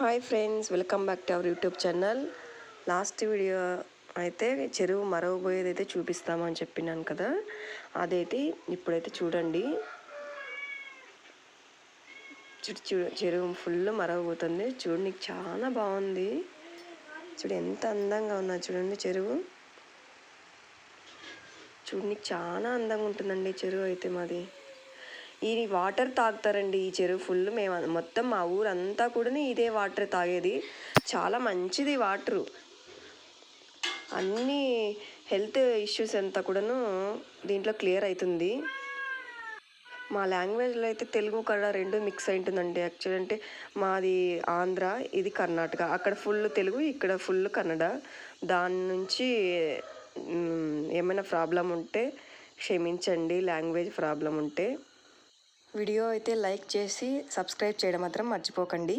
Hi friends welcome back to our YouTube channel. Last video అయితే చెరువు మరవబోయేది అయితే చూపిస్తామని చెప్పినాను కదా. అదైతే ఇప్పుడైతే చూడండి. చూడు చెరువు ఫుల్ మరవబోతుంది. చూడు నీకు చాలా బాగుంది. చూడు ఎంత అందంగా ఉన్నా చూడండి చెరువు. చూడు నీకు చాలా అందంగా ఉంటుందండి చెరువు అయితే మాది. ఈ వాటర్ తాగుతారండి ఈ చెరువు ఫుల్. మేము మొత్తం మా ఊరంతా కూడా ఇదే వాటర్ తాగేది. చాలా మంచిది వాటరు. అన్ని హెల్త్ ఇష్యూస్ అంతా కూడాను దీంట్లో క్లియర్ అవుతుంది మా లాంగ్వేజ్లో అయితే తెలుగు కన్నడ రెండు మిక్స్ అయి ఉంటుందండి యాక్చువల్ అంటే మాది ఆంధ్ర ఇది కర్ణాటక. అక్కడ ఫుల్ తెలుగు ఇక్కడ ఫుల్ కన్నడ. దాని నుంచి ఏమైనా ప్రాబ్లం ఉంటే క్షమించండి లాంగ్వేజ్ ప్రాబ్లం ఉంటే. వీడియో అయితే లైక్ చేసి సబ్స్క్రైబ్ చేయడం మాత్రం మర్చిపోకండి.